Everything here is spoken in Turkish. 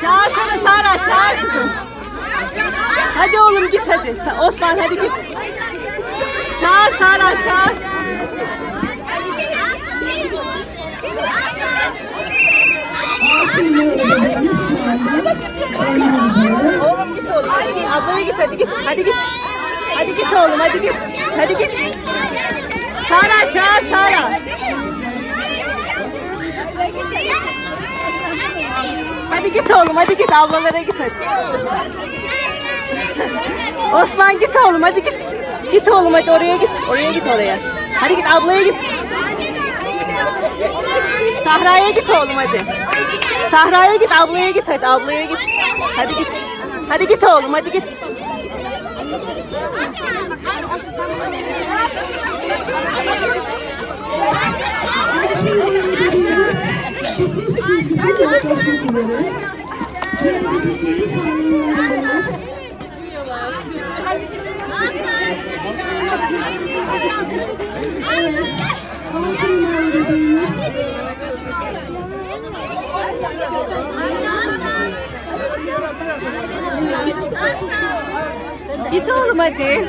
Çağırsana Sara çağır kızım. Hadi oğlum git hadi. Osman hadi git. Çağır Sara çağır. Oğlum git oğlum. Ablaya git hadi git. Hadi git. Hadi git oğlum hadi git. Hadi git. Sara çağır Sara. Hadi git oğlum hadi git ablalara git hadi. Osman git oğlum hadi git. Git oğlum hadi oraya git. Oraya git oraya. Hadi git ablaya git. Sahra'ya git oğlum hadi. Sahra'ya git ablaya git hadi ablaya git. Hadi git. Hadi git oğlum hadi git. Git oğlum hadi.